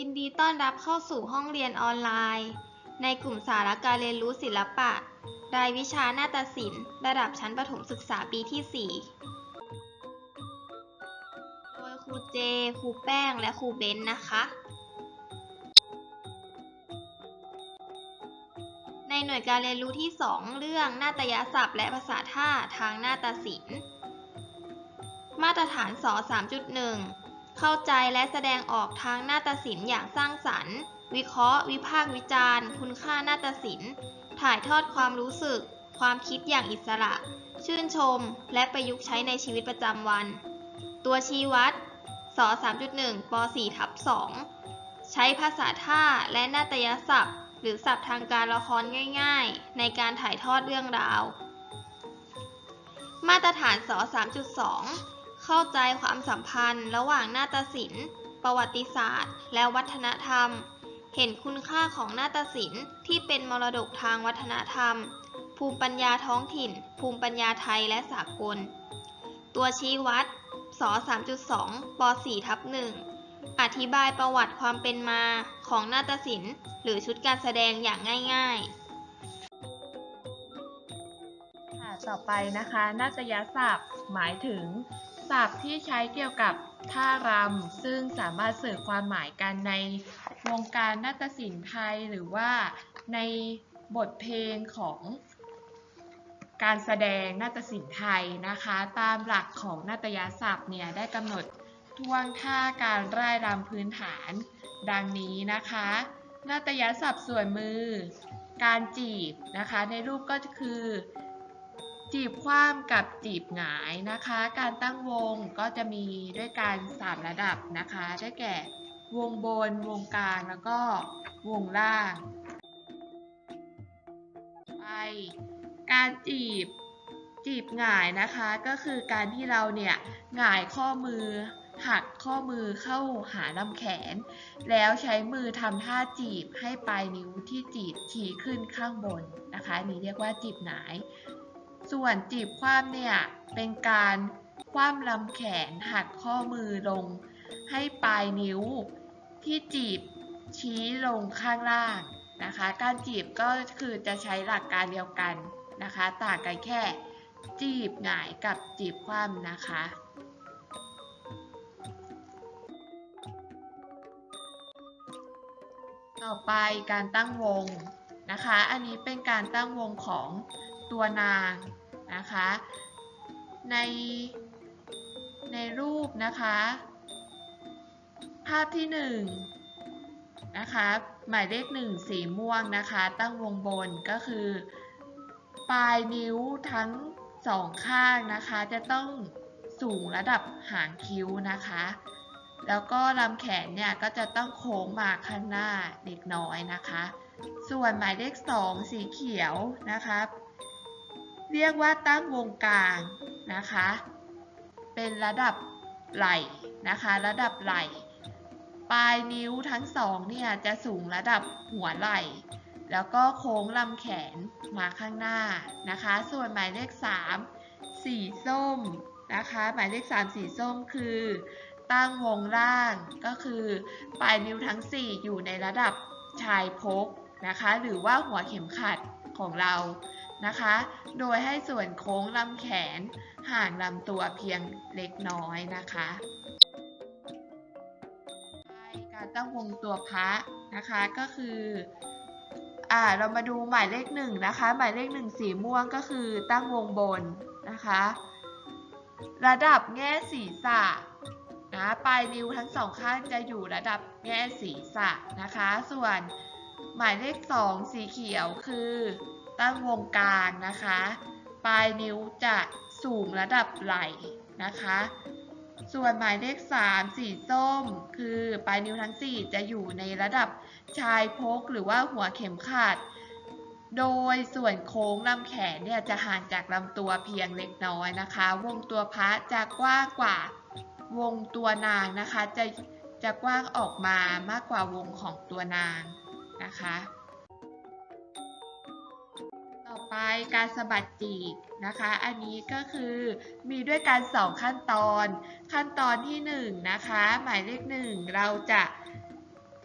ยินดีต้อนรับเข้าสู่ห้องเรียนออนไลน์ ในกลุ่มสาระการเรียนรู้ศิลปะ รายวิชานาฏศิลป์ ระดับชั้นประถมศึกษาปีที่ 4 โดยครูเจ ครูแป้ง และครูเบนซ์นะคะ ในหน่วยการเรียนรู้ที่ 2 เรื่องนาฏยศัพท์ และภาษาท่าทางนาฏศิลป์ มาตรฐานส3.1 เข้าใจและแสดงออกทางนาฏศิลป์อย่างสร้างสรรค์ วิเคราะห์ วิพากษ์วิจารณ์ คุณค่านาฏศิลป์ ถ่ายทอดความรู้สึก ความคิดอย่างอิสระ ชื่นชม และประยุกต์ใช้ในชีวิตประจำวัน ตัวชี้วัดส3.1ป4ทับ2ใช้ภาษาท่าและนาฏยศัพท์ หรือศัพท์ทางการละครง่าย ๆ ในการถ่ายทอดเรื่องราว มาตรฐานส3.2 เข้าใจความสัมพันธ์ ระหว่างนาฏศิลป์ ประวัติศาสตร์ และวัฒนธรรม เห็นคุณค่าของนาฏศิลป์ที่เป็นมรดกทางวัฒนธรรม ภูมิปัญญาท้องถิ่น ภูมิปัญญาไทยและสากล ตัวชี้วัดส3.2ป4ทับ1อธิบายประวัติความเป็นมาของนาฏศิลป์ หรือชุดการแสดงอย่างง่าย ๆต่อไปนะคะนาฏยศัพท์หมายถึง ศัพท์ที่ใช้เกี่ยวกับท่ารำ ซึ่งสามารถสื่อความหมายกันในวงการนาฏศิลป์ไทยหรือว่าในบทเพลงของการแสดงนาฏศิลป์ไทยนะคะ ตามหลักของนาฏยศัพท์เนี่ยได้กำหนดท่วงท่าการร่ายรำพื้นฐาน ดังนี้นะคะ นาฏยศัพท์ส่วนมือ การจีบนะคะ ในรูปก็คือ จีบคว่ำกับจีบหงายนะคะ การตั้งวงก็จะมีด้วยการสามระดับนะคะ ได้แก่วงบน วงกลาง แล้วก็วงล่าง ไป การจีบจีบหงายนะคะก็คือการที่เราเนี่ยหงายข้อมือหักข้อมือเข้าหาลำแขน แล้วใช้มือทำท่าจีบให้ปลายนิ้วที่จีบชี้ขึ้นข้างบนนะคะนนี้เรียกว่าจีบหงาย ส่วนจีบคว่ำเนี่ย เป็นการคว่ำลำแขนหักข้อมือลง ให้ปลายนิ้ว ที่จีบชี้ลงข้างล่างนะคะ การจีบก็คือจะใช้หลักการเดียวกันนะคะ ต่างกันแค่จีบหงายกับจีบคว่ำนะคะ ต่อไปการตั้งวงนะคะ อันนี้เป็นการตั้งวงของ ตัวนางนะคะ ในในรูปนะคะ ภาพที่หนึ่งนะคะหมายเลขหนึ่งสีม่วงนะคะ ตั้งวงบนก็คือ ปลายนิ้วทั้งสองข้างนะคะ จะต้องสูงระดับหางคิ้วนะคะ แล้วก็ลำแขนเนี่ยก็จะต้องโค้งมาข้างหน้าเล็กน้อยนะคะ ส่วนหมายเลขสองสีเขียวนะคะ เรียกว่าตั้งวงกลางนะคะ เป็นระดับไหล่นะคะ ระดับไหล่ ปลายนิ้วทั้งสองเนี่ยจะสูงระดับหัวไหล่ แล้วก็โค้งลำแขนมาข้างหน้านะคะ ส่วนหมายเลข 3 สีส้มนะคะ หมายเลข 3 สีส้มคือ ตั้งวงล่างก็คือ ปลายนิ้วทั้ง 4 อยู่ในระดับชายพกนะคะ หรือว่าหัวเข็มขัดของเรา นะคะ โดยให้ส่วนโค้งลำแขนห่างลำตัวเพียงเล็กน้อยนะคะการตั้งวงตัวพระนะคะก็คืออ่าเรามาดูหมายเลขหนึ่งนะคะ หมายเลขหนึ่งสีม่วงก็คือตั้งวงบนนะคะ ระดับแง่ศีรษะนะปลายนิ้วทั้งสองข้างจะอยู่ระดับแง่ศีรษะนะคะ ส่วนหมายเลขสองสีเขียวคือ ตั้งวงกลางนะคะ ปลายนิ้วจะสูงระดับไหล่นะคะ ส่วนหมายเลข 3 สีส้ม คือปลายนิ้วทั้ง 4 จะอยู่ในระดับชายพกหรือว่าหัวเข็มขัด โดยส่วนโค้งลำแขนเนี่ยจะห่างจากลำตัวเพียงเล็กน้อยนะคะ วงตัวพระจะกว้างกว่าวงตัวนางนะคะ จะจะกว้างออกมามากกว่าวงของตัวนางนะคะ ไปการสะบัดจีบนะคะ อันนี้ก็คือมีด้วยกัน 2 ขั้นตอน ขั้นตอนที่1นะคะหมายเลข 1 เราจะ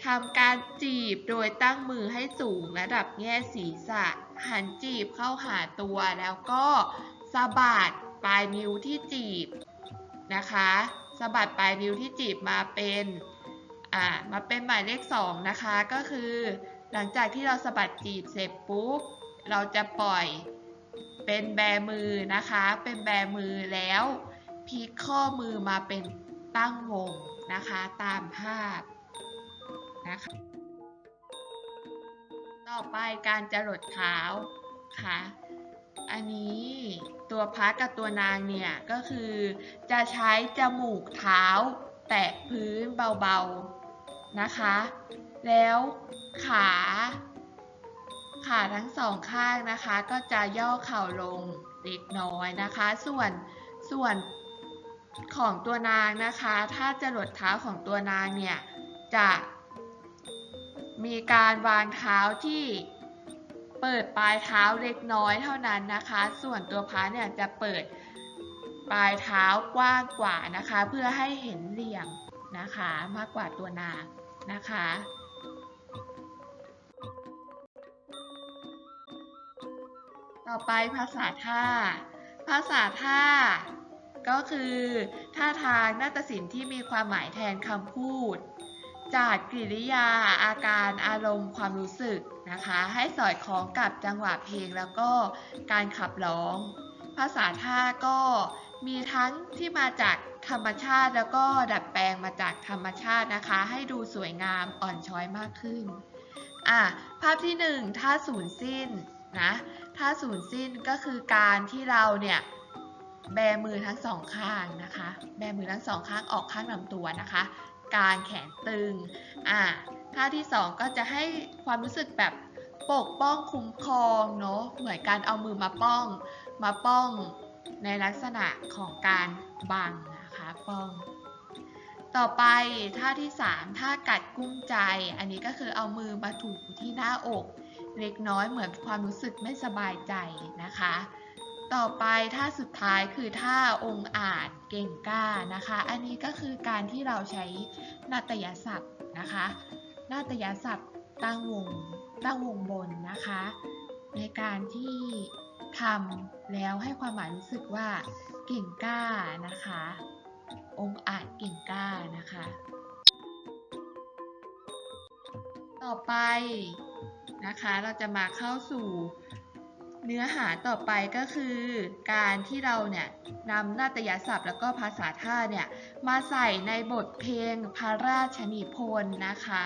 ทำการจีบโดยตั้งมือให้สูงระดับแง่ศีรษะ หันจีบเข้าหาตัวแล้วก็สะบัดปลายนิ้วที่จีบนะคะสะบัดปลายนิ้วที่จีบมาเป็นอ่ามาเป็นหมายเลขสองนะคะก็คือ หลังจากที่เราสะบัดจีบเสร็จปุ๊บ เราจะปล่อยเป็นแบมือนะคะ เป็นแบมือแล้วพลิกข้อมือมาเป็นตั้งวงนะคะตามภาพนะคะต่อไปการจรดเท้าค่ะอันนี้ตัวพระกับตัวนางเนี่ยก็คือจะใช้จมูกเท้าแตะพื้นเบาๆนะคะ แล้วขา ขาทั้งสองข้างนะคะก็จะย่อเข่าลงเล็กน้อยนะคะ ส่วนส่วนของตัวนางนะคะ ถ้าจะหลดเท้าของตัวนางเนี่ยจะมีการวางเท้าที่เปิดปลายเท้าเล็กน้อยเท่านั้นนะคะ ส่วนตัวพระเนี่ยจะเปิดปลายเท้ากว้างกว่านะคะ เพื่อให้เห็นเหลี่ยมนะคะ มากกว่าตัวนางนะคะ ต่อไปภาษาท่า ภาษาท่า ก็คือท่าทางนาฏศิลป์ที่มีความหมายแทนคำพูด จากกริยาอาการอารมณ์ความรู้สึกนะคะ ให้สอดคล้องกับจังหวะเพลงแล้วก็การขับร้อง ภาษาท่าก็มีทั้งที่มาจากธรรมชาติแล้วก็ดัดแปลงมาจากธรรมชาตินะคะ ให้ดูสวยงามอ่อนช้อยมากขึ้นอะภาพที่หนึ่งท่าศูนย์สิ้น นะท่าศูนย์สิ้นก็คือการที่เราเนี่ยแบมือทั้งสองข้างนะคะ แบมือทั้งสองข้างออกข้างลำตัวนะคะ การแขนตึง อะท่าที่สองก็จะให้ความรู้สึกแบบปกป้องคุ้มครองเนาะ เหมือนการเอามือมาป้อง มาป้องในลักษณะของการบังนะคะป้อง ต่อไปท่าที่ 3 ท่ากัดกุ้มใจ อันนี้ก็คือเอามือมาถูที่หน้าอก เล็กน้อยเหมือนความรู้สึกไม่สบายใจนะคะ ต่อไปท่าสุดท้ายคือท่าองค์อาจเก่งกล้านะคะ อันนี้ก็คือการที่เราใช้นาฏยศัพท์นะคะนาฏยศัพท์ตั้งวงตั้งวงบนนะคะ ในการที่ทำแล้วให้ความหมายรู้สึกว่าเก่งกล้านะคะ องค์อาจเก่งกล้านะคะ ต่อไป นะคะ เราจะมาเข้าสู่เนื้อหาต่อไปก็คือ การที่เราเนี่ยนำนาฏยศัพท์แล้วก็ภาษาท่าเนี่ยมาใส่ในบทเพลงพระราชนิพนธ์นะคะ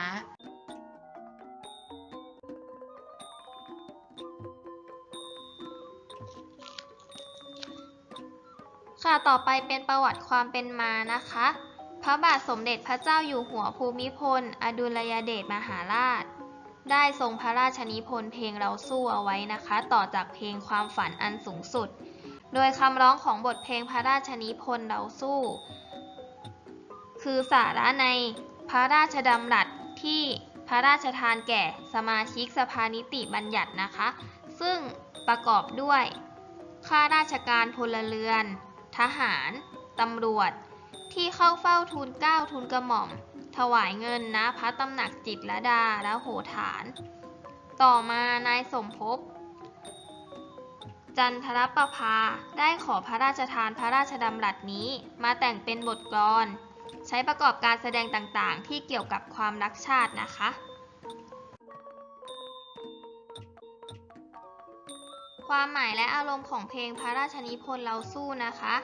ค่ะต่อไปเป็นประวัติความเป็นมานะคะ พระบาทสมเด็จพระเจ้าอยู่หัวภูมิพล อดุลยเดชมหาราช ได้ทรงพระราชนิพนธ์เพลงเราสู้เอาไว้นะคะ ต่อจากเพลงความฝันอันสูงสุด โดยคำร้องของบทเพลงพระราชนิพนธ์เราสู้ คือสาระในพระราชดำรัสที่พระราชทานแก่สมาชิกสภานิติบัญญัตินะคะ ซึ่งประกอบด้วย ข้าราชการพลเรือน ทหาร ตำรวจ ที่เข้าเฝ้าทูลเกล้าทูลกระหม่อม ถวายเงินนะพระตำหนักจิตรลดาและโหฐาน ต่อมานายสมภพจันทรประภาได้ขอพระราชทานพระราชดำรัสนี้มาแต่งเป็นบทกลอน ใช้ประกอบการแสดงต่างๆ ที่เกี่ยวกับความรักชาตินะคะความหมายและอารมณ์ของเพลงพระราชนิพนธ์เราสู้นะคะ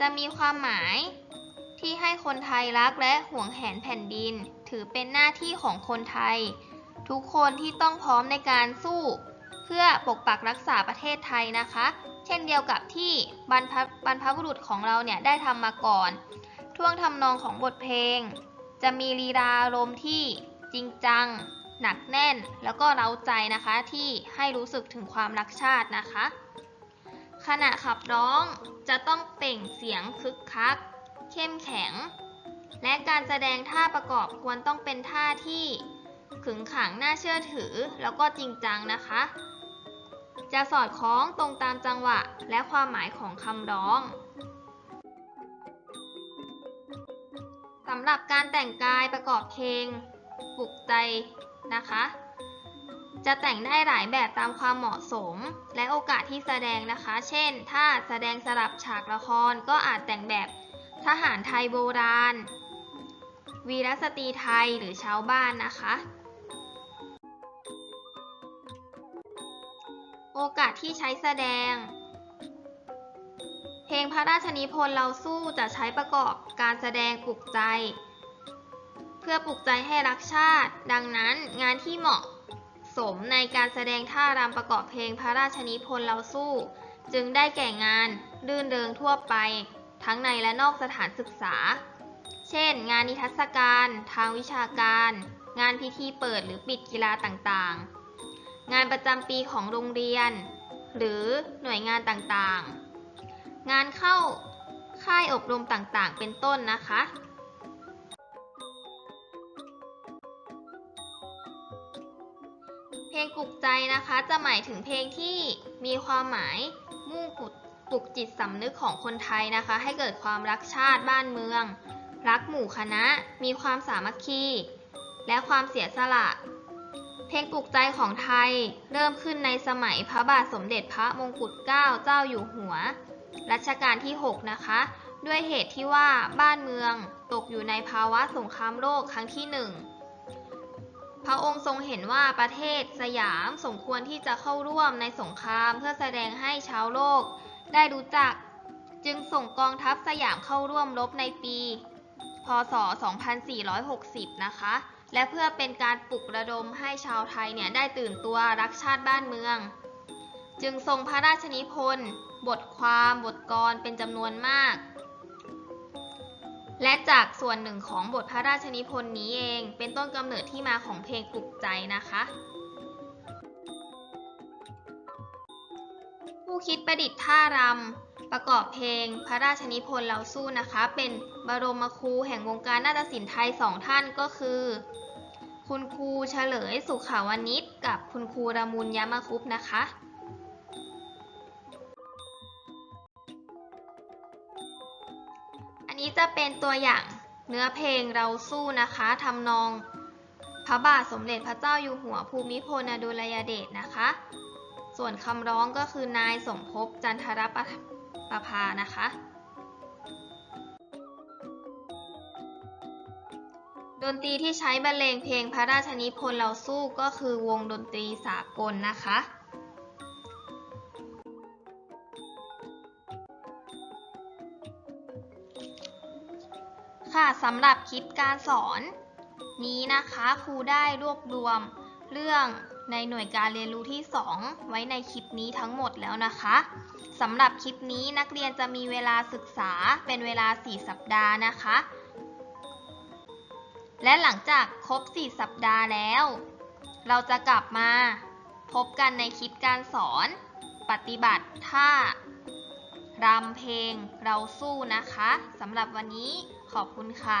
จะมีความหมาย ที่ให้คนไทยรักและห่วงแหนแผ่นดิน ถือเป็นหน้าที่ของคนไทย ทุกคนที่ต้องพร้อมในการสู้ เพื่อปกปักรักษาประเทศไทยนะคะ เช่นเดียวกับที่บรรพบรรพบุรุษของเราเนี่ยได้ทำมาก่อน ท่วงทำนองของบทเพลง จะมีลีลาอารมที่จริงจัง หนักแน่น แล้วก็เร้าใจนะคะที่ให้รู้สึกถึงความรักชาตินะคะ ขณะขับร้องจะต้องเปล่งเสียงคึกคัก เข้มแข็ง และการแสดงท่าประกอบควรต้องเป็นท่าที่ขึงขังน่าเชื่อถือ แล้วก็จริงจังนะคะ จะสอดคล้องตรงตามจังหวะและความหมายของคำร้องสำหรับการแต่งกายประกอบเพลงปลุกใจนะคะ จะแต่งได้หลายแบบตามความเหมาะสม และโอกาสที่แสดงนะคะ เช่น ถ้าแสดงสลับฉากละครก็อาจแต่งแบบ ทหารไทยโบราณ วีรสตรีไทยหรือชาวบ้านนะคะ โอกาสที่ใช้แสดง เพลงพระราชนิพนธ์เราสู้จะใช้ประกอบการแสดงปลุกใจ เพื่อปลุกใจให้รักชาติ ดังนั้นงานที่เหมาะสมในการแสดงท่ารำประกอบเพลงพระราชนิพนธ์เราสู้ จึงได้แก่งานรื่นเริงทั่วไป ทั้งในและนอกสถานศึกษา เช่น งานนิทรรศการ ทางวิชาการ งานพิธีเปิดหรือปิดกีฬาต่างๆ งานประจำปีของโรงเรียน หรือหน่วยงานต่างๆ งานเข้าค่ายอบรมต่างๆ เป็นต้นนะคะ เพลงปลุกใจนะคะจะหมายถึงเพลงที่มีความหมายมุ่งปลุก ปลุกจิตสำนึกของคนไทยนะคะ ให้เกิดความรักชาติบ้านเมือง รักหมู่คณะ มีความสามัคคี และความเสียสละ เพลงปลุกใจของไทยเริ่มขึ้นในสมัยพระบาทสมเด็จพระมงกุฎเกล้าเจ้าอยู่หัว รัชกาลที่ 6 นะคะ ด้วยเหตุที่ว่าบ้านเมืองตกอยู่ในภาวะสงครามโลกครั้งที่หนึ่งพระองค์ทรงเห็นว่าประเทศสยามสมควรที่จะเข้าร่วมในสงครามเพื่อแสดงให้ชาวโลก ได้รู้จัก จึงส่งกองทัพสยามเข้าร่วมรบในปี พศ 2460 นะคะ และเพื่อเป็นการปลุกระดมให้ชาวไทยเนี่ยได้ตื่นตัวรักชาติบ้านเมือง จึงทรงพระราชนิพนธ์บทความบทกลเป็นจำนวนมาก และจากส่วนหนึ่งของบทพระราชนิพนธ์นี้เอง เป็นต้นกำเนิดที่มาของเพลงปลุกใจนะคะ ผู้คิดประดิษฐ์ท่ารำ ประกอบเพลง พระราชนิพนธ์เราสู้นะคะ เป็นบรมครูแห่งวงการนาฏศิลป์ไทยสองท่านก็คือ คุณครูเฉลยสุขาวนิชกับคุณครูระมุนยามคุปนะคะอันนี้จะเป็นตัวอย่างเนื้อเพลงเราสู้นะคะทำนอง พระบาทสมเด็จพระเจ้าอยู่หัวภูมิพลอดุลยเดชนะคะ ส่วนคำร้องก็คือนายสมภพจันทรประประภานะคะ ดนตรีที่ใช้บรรเลงเพลงพระราชนิพนธ์เราสู้ก็คือวงดนตรีสากลนะคะค่ะสำหรับคลิปการสอนนี้นะคะครูได้รวบรวมเรื่อง ในหน่วยการเรียนรู้ที่ 2 ไว้ในคลิปนี้ทั้งหมดแล้วนะคะสำหรับคลิปนี้นักเรียนจะมีเวลาศึกษาเป็นเวลา 4 สัปดาห์นะคะ และหลังจากครบ 4 สัปดาห์แล้ว เราจะกลับมาพบกันในคลิปการสอน ปฏิบัติท่ารำเพลงเราสู้นะคะสำหรับวันนี้ขอบคุณค่ะ